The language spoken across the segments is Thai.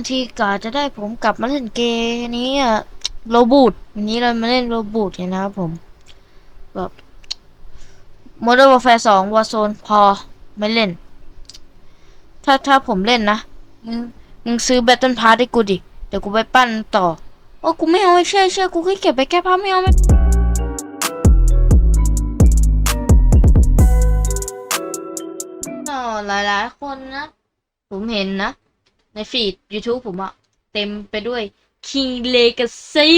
านๆทีกาจะได้ผมกลับมาเล่นเกมนี้อะโรบูทวันนี้เรามาเล่นโรบูทกันนะครับผมแบบ Modern Warfare 2 Warzone พอไม่เล่น ถ้าถ้าผมเล่นนะ มึงมึงซื้อ Battle Pass ให้กูดิ เดี๋ยวกูไปปั้นต่อ โอ้กูไม่เอาไอ้เชื่อเชื่อกูขี้เกียจไปแก้ผ้าไม่เอาไม่อ๋อหลายๆคนนะ ผมเห็นนะ ในฟีด YouTube ผมอะเต็มไปด้วย King Legacy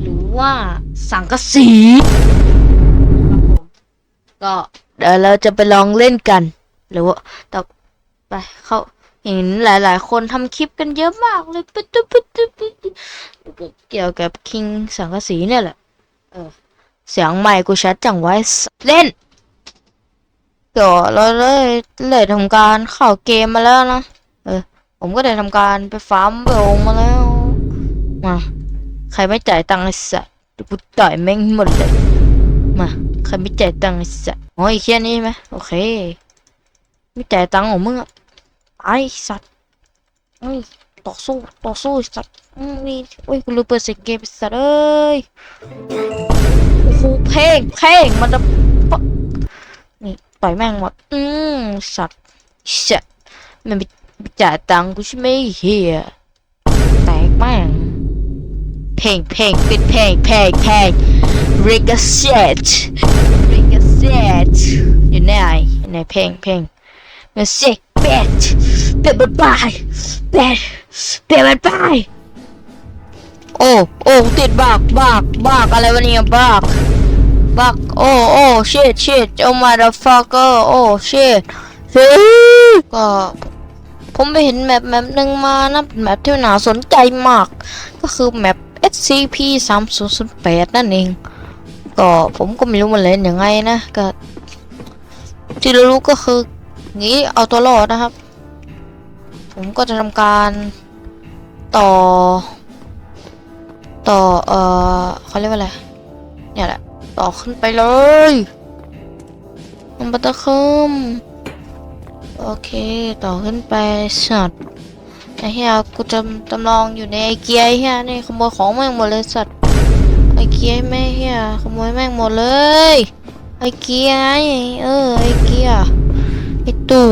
หรือว่าสังกะสีก็เดี๋ยวเราจะไปลองเล่นกัน หรือว่าต่อไปเขาเห็นหลายๆ คนทำคลิปกันเยอะมากเลยปุ๊ดปุ๊ดปุ๊ดปุ๊ดปุ๊ดเกี่ยวกับ King สังกะสีเนี่ยแหละ เออ เสียงใหม่กูชัดจังไว้เล่นเดี๋ยวเราเลยเลยทำการเข้าเกมมาแล้วนะ ผมก็ได้ทำการไปฟาร์มเบลมาแล้วมาใครไม่จ่ายตังค์ไอ้สัสเดี๋ยวกูต่อยแม่งหมดเลยมาใครไม่จ่ายตังค์ไอ้สัสอ๋ออีกแค่นี้ไหมโอเค ไม่จ่ายตังค์ของมึงอะไอ้สัตว์เอ้ยต่อสู้ต่อสู้ไอ้สัตว์อืมนี่โอ้ยกูรู้เปิดเสียงเกมไอ้สัตว์เอ้ยโอ้โหเพลงเพลงมันจะปะนี่ต่อยแม่งหมดอืมสัตว์สัตว์มันไม่ไม่ จ่ายตังกูใช่ไหมเฮียแตกแม่งเพลงเพลงปิดเพลงเพลงเพลง r i c o c h e t r i c o c h e t อยู่ไหนอยู่ไหนเพลงเพลงมันเซ็กแบดแบดบายแบดแบดบายโอ้โอ้ติดบักบักบักอะไรวะเนี่ยบักบักโอ้โอ้ shit shit oh motherfucker โอ้ shit shit ก็ผ ผมไปเห็นแมปแมปหนึ่งมานะเป็นแมปที่น่าสนใจมาก ก็คือแมป SCP 3 0 0 8นั่นเอง ก็ผมก็ไม่รู้มันเล่นยังไงนะก็ที่เรารู้ก็คืองี้เอาตัวรอดนะครับ ผมก็จะทำการต่อ ต่อเอ่อเขาเรียกว่าอะไรเนี่ยแหละ ต่อขึ้นไปเลยมันบัตเตอร์คึม โอเคต่อขึ้นไปสัตว์ไอ้เหี้ยกูจำจำลองอยู่ในไอเกียไอเหี้ยนี่ขโมยของแม่งหมดเลยสัตว์ไอเกียแม่เหี้ยขโมยแม่งหมดเลยไอเกียไงเออไอเกียไอตู่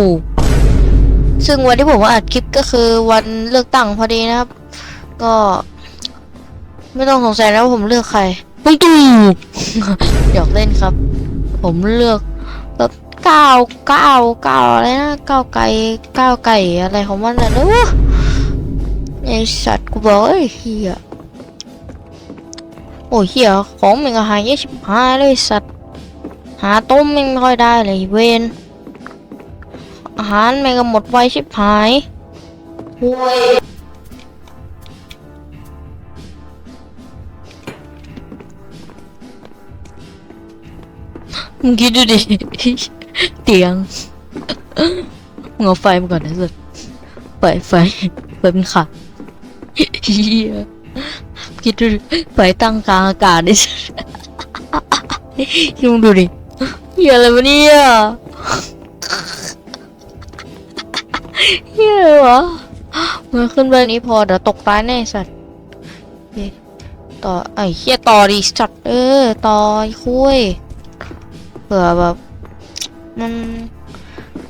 ซึ่งวันที่ผมอัดคลิปก็คือวันเลือกตั้งพอดีนะครับ ก็ ไม่ต้องสงสัยนะว่าผมเลือกใครลุงตู่หยอกเล่นครับ ผมเลือกแบบ ก้าวก้าวก้าวอะไรนะก้าวไก่ก้าวไก่อะไรของมันน่ะเนอะไอสัตว์กูบอกไอ้เฮียโอ้ยเฮียของมันก็หายยอะชิบหายเลยสัตว์หาต้มมันไม่ค่อยได้เลยเวนอาหารมันก็หมดไวชิบหายห่วยมึงคิดดูดิ เตียงมึงเอาไฟมาก่อนนะสุดเปิดไฟเปิดเป็นขาเฮียคิดดูไฟตั้งกลางอากาศดิคิดมึงดูดิเฮียอะไรวะเนี่ยเฮียอะไรวะมันขึ้นไปนี้พอเดี๋ยวตกตายแน่สัตว์ต่อไอ้เฮียต่อดิสัตว์เออต่อไอ้คุยเผื่อแบบ มัน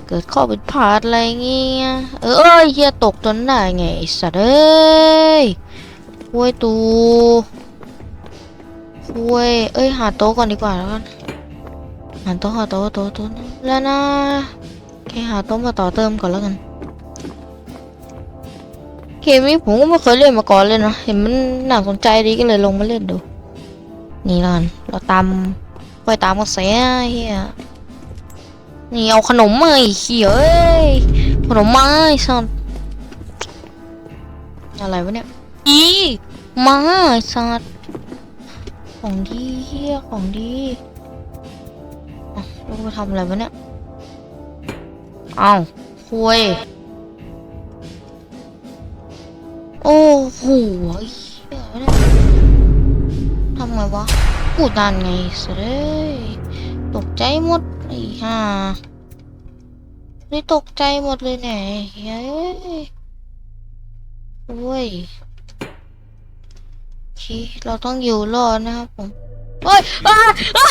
เกิดข้อผิดพลาดอะไรเงี้ย เออเอ้ยเฮียตกจนได้ไงไอสัตว์เอ้ยคุยตูคุยเอ้ย หาโต๊ะก่อนดีกว่าแล้วกัน หาโต๊ะหาโต๊ะโต๊ะโต๊ะแล้วนะแค่หาโต๊ะมาต่อเติมก่อนแล้วกันเกมนี้ผมก็ไม่เคยเล่นมาก่อนเลยนะ เห็นมันน่าสนใจดีก็เลยลงมาเล่นดู นี่ล้วกันเราตามไปตามกระแสเฮีย นี่เอาขนมมาไอ้เหี้ยเอ้ยขนมมาไอ้สัสอะไรวะเนี่ยอีมาไอ้สัสของดีเหี้ยของดีอะลูกไปทำอะไรวะเนี่ยเอาคุยโอ้โหไอ้เหี้ยเนี่ยทำไงวะกูดานไงสัสเอ้ยตกใจหมด อ้ห่านี่ตกใจหมดเลยไหนยเฮ้ยโอ้ยคีเราต้องอยู่รอดนะครับผมโอ้ยอ้าอ้า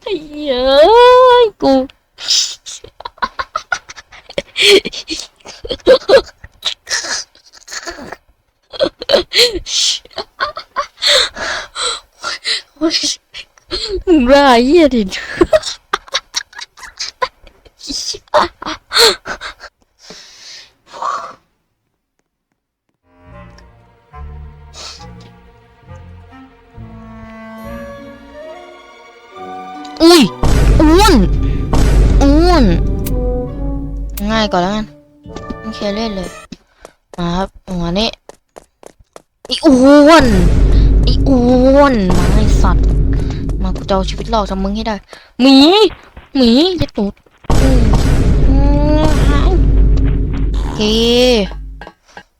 ไอ้เหี้ยเอ้ยกู โอ้ย บ้าเหี้ยดิอุ้ยอ้วนอ้วนง่ายก่อนแล้วกันโอเคเล่นเลยมาครับหัวนี้อ้อ้วนอ้อ้วนมาไอสัตว์ มากูจะเอาชีวิตรอดจากมึงให้ได้หมีหมีจะตูดอืมอืมหายโอเค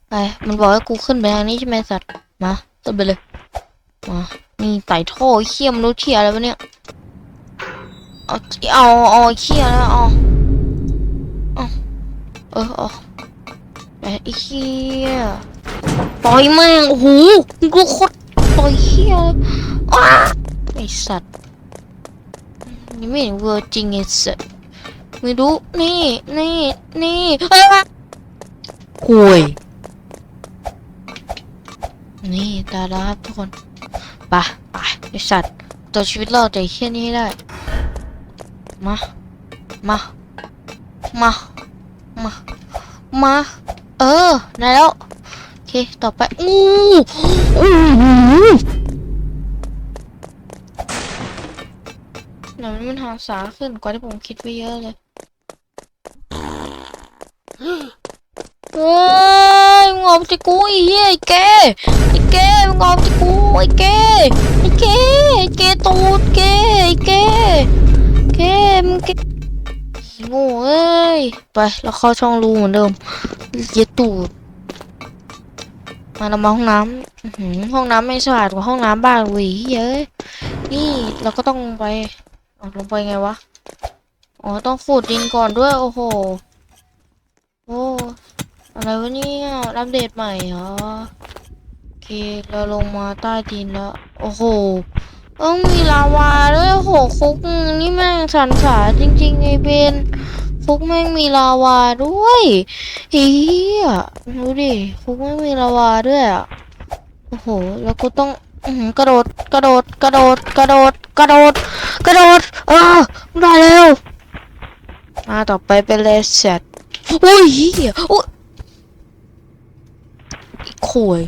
ไปมันบอกให้กูขึ้นไปทางนี้ใช่ไหมสัตว์มาขึ้นไปเลยมานี่ไต่ท่อเขี้ยมรู้เขี้ยอะไรวะเนี่ยเอาเอาเอาเขี้ยแล้วเอาเอาเออเอาไปไอ้เขี้ยปล่อยแม่งโอ้โหกูโคตรปล่อยเขี้ยอ้า ไอสัตว์นี่ไม่เห็นเวอร์จริงไอ้สัตว์ไม่รู้ นี่ นี่ นี่เอ้ยห่วยนี่ตาแล้วครับทุกคนไปไปไอสัตว์ตัวชีวิตรอดจากไอ้เขี้ยนี้ให้ได้ มา มา มา มา มา เออได้แล้ว โอเค ต่อไป อู้อู้ หูเดี๋ยวมันหาสาขึ้นกว่าที่ผมคิดไว้เยอะเลยเฮ้ยมึงออกจากกูไอ้เหี้ยไอ้แกไอ้แกมึงออกจากกูไอ้แกไอ้แกไอ้แกตูดแกไอ้แกแกมึงแกโง่เอ้ยไปเราเข้าช่องรูเหมือนเดิมเย็ดตูดมาเรามาห้องน้ำห้องน้ำไม่สะอาดกว่าห้องน้ำบ้านว้ยเย้ยนี่เราก็ต้องไป เอาลงไปไงวะ อ๋อ ต้องขุดดินก่อนด้วย โอ้โห โอ้ อะไรวะเนี่ยอัปเดตใหม่เหรอ โอเค เราลงมาใต้ดินแล้ว โอ้โห เออมีลาวาด้วยโอ้โห คุกนี่แม่งสันสาจริงๆไอเบนคุกแม่งมีลาวาด้วยเฮียดูดิ คุกแม่งมีลาวาด้วยอะ โอ้โห แล้วกูต้อง กระโดด กระโดด กระโดด กระโดด กระโดด กระโดดเออได้แล้วมาต่อไปเป็นเลสเซตโอ้ยเฮียโอ้ยไอ้ข่วย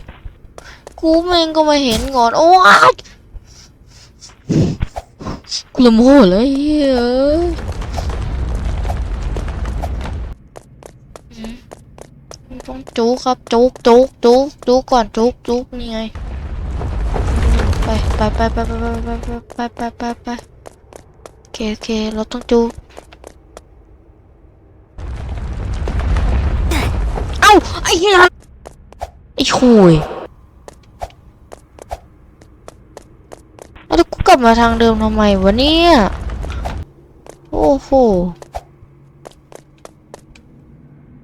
กูแม่งก็มาเห็นก่อน โอ้ยกูละโมโหเลยเฮ้ยต้องจุกครับจุกจุกจุกจุกก่อนจุกจุกนี่ไง ไปไปไปไปไปไปไปไปไปไปโอเคโอเคเราต้องจุกเอ้าไอ้เหี้ยไอ้คุยแล้วกูกลับมาทางเดิมทำไมวะเนี่ยโอ้โห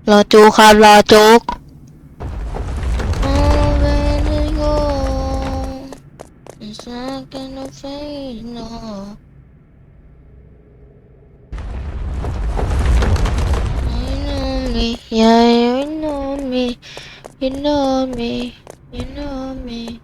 รอจูครับรอจุก Yeah, you know me, you know me, you know me.